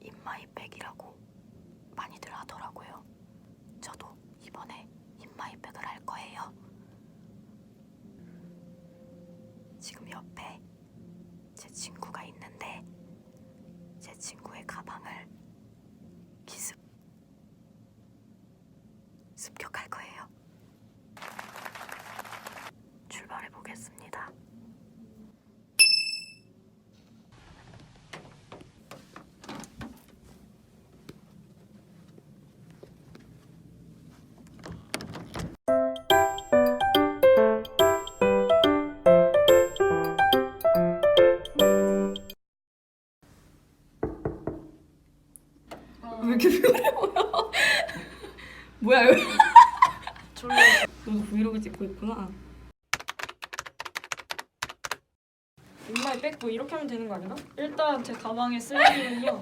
인마이백이라고 많이들 하더라고요. 저도 이번에 인마이백을 할 거예요. 지금 옆에 제 친구가 있는데 제 친구의 가방을 기습 습격할 거예요. 이렇게 피곤해 보여? 뭐야 이거? 졸려. 너도 브이로그 찍고 있구나. 인마이 백부 이렇게 하면 되는 거 아닌가? 일단 제 가방에 쓰레기는요.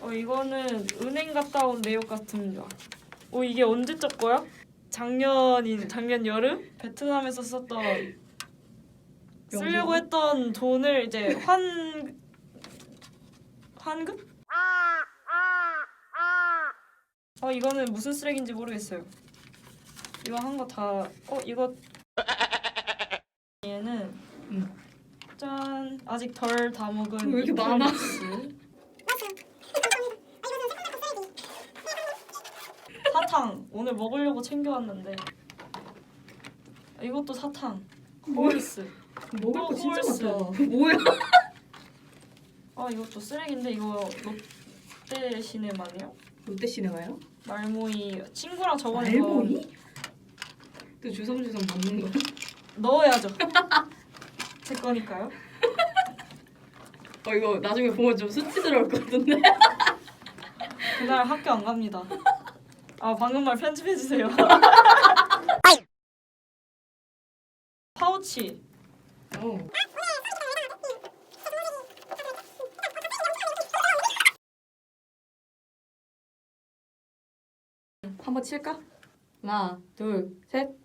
어 이거는 은행 갔다 온 내역 같습니다. 어 이게 언제 적 거야? 작년인 작년 여름 베트남에서 썼던 쓰려고 했던 돈을 이제 환 환급? 어 이거는 무슨 쓰레기인지 모르겠어요. 이거 한 거 다 어 이거 얘는 응. 짠 아직 덜 다 먹은 왜 이렇게 많아? 사탕 오늘 먹으려고 챙겨왔는데 이것도 사탕 홀스 먹을 거 진짜. 많다. 뭐야? 아 이것도 쓰레기인데 이거 롯데 시네마네요 롯데 시네마요? 말모이 친구랑 저번에 알보니? 또 주섬주섬 먹는 거. 거 넣어야죠 제 거니까요 어 이거 나중에 보면 좀 수치스러울 것 같은데. 그날 학교 안 갑니다 아 방금 말 편집해 주세요 파우치 어. 한번 칠까? 하나, 둘, 셋.